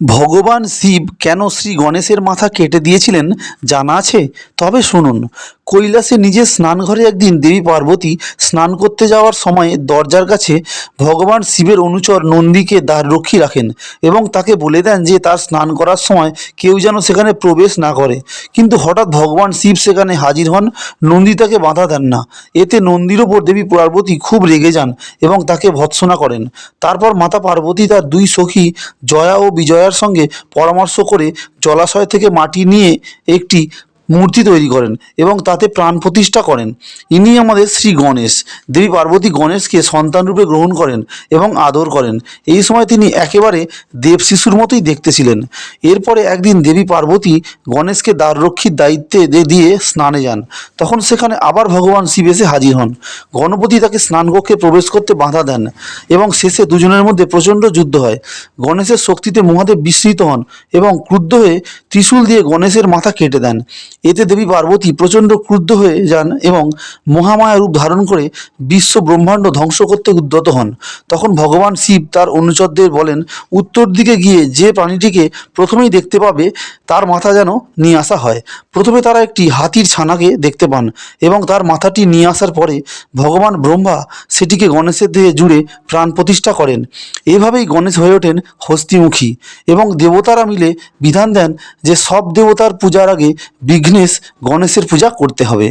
ভগবান শিব কেন শ্রী গণেশের মাথা কেটে দিয়েছিলেন জানা আছে? তবে শুনুন, কৈলাসে নিজের স্নানঘরে একদিন দেবী পার্বতী স্নান করতে যাওয়ার সময় দরজার কাছে ভগবান শিবের অনুচর নন্দীকে দ্বাররক্ষী রাখেন এবং তাকে বলে দেন যে তার স্নান করার সময় কেউ যেন সেখানে প্রবেশ না করে। কিন্তু হঠাৎ ভগবান শিব সেখানে হাজির হন, নন্দী তাকে বাধা দেন না। এতে নন্দীর ওপর দেবী পার্বতী খুব রেগে যান এবং তাকে ভৎসনা করেন। তারপর মাতা পার্বতী তার দুই সখী জয়া ও সঙ্গে পরামর্শ করে জলাশয় থেকে মাটি নিয়ে একটি মূর্তি তৈরি করেন এবং তাতে প্রাণ প্রতিষ্ঠা করেন। ইনি আমাদের শ্রী গণেশ। দেবী পার্বতী গণেশকে সন্তানরূপে গ্রহণ করেন এবং আদর করেন। এই সময় তিনি একেবারে দেব শিশুর মতোই দেখতে ছিলেন এরপরে একদিন দেবী পার্বতী গণেশকে দ্বাররক্ষীর দায়িত্বে দিয়ে স্নানে যান। তখন সেখানে আবার ভগবান শিব এসে হাজির হন। গণপতি তাকে স্নানকক্ষে প্রবেশ করতে বাধা দেন এবং শেষে দুজনের মধ্যে প্রচণ্ড যুদ্ধ হয়। গণেশের শক্তিতে মহাদেব বিস্মৃত হন এবং ক্রুদ্ধ হয়ে ত্রিশূল দিয়ে গণেশের মাথা কেটে দেন। এতে দেবী পার্বতী প্রচণ্ড ক্রুদ্ধ হয়ে যান এবং মহামায়া রূপ ধারণ করে বিশ্ব ব্রহ্মাণ্ড ধ্বংস করতে উদ্যত হন। তখন ভগবান শিব তার অনুচরদের বলেন, উত্তর দিকে গিয়ে যে প্রাণীটিকে প্রথমেই দেখতে পাবে, তার মাথা যেন নিয়ে আসা হয়। প্রথমে তারা একটি হাতির ছানাকে দেখতে পান এবং তার মাথাটি নিয়ে আসার পরে ভগবান ব্রহ্মা সেটিকে গণেশের দেহে জুড়ে প্রাণ প্রতিষ্ঠা করেন। এভাবেই গণেশ হয়ে ওঠেন হস্তিমুখী এবং দেবতারা মিলে বিধান দেন যে সব দেবতার পূজার আগে বিঘ্নেশ গণেশের পূজা করতে হবে।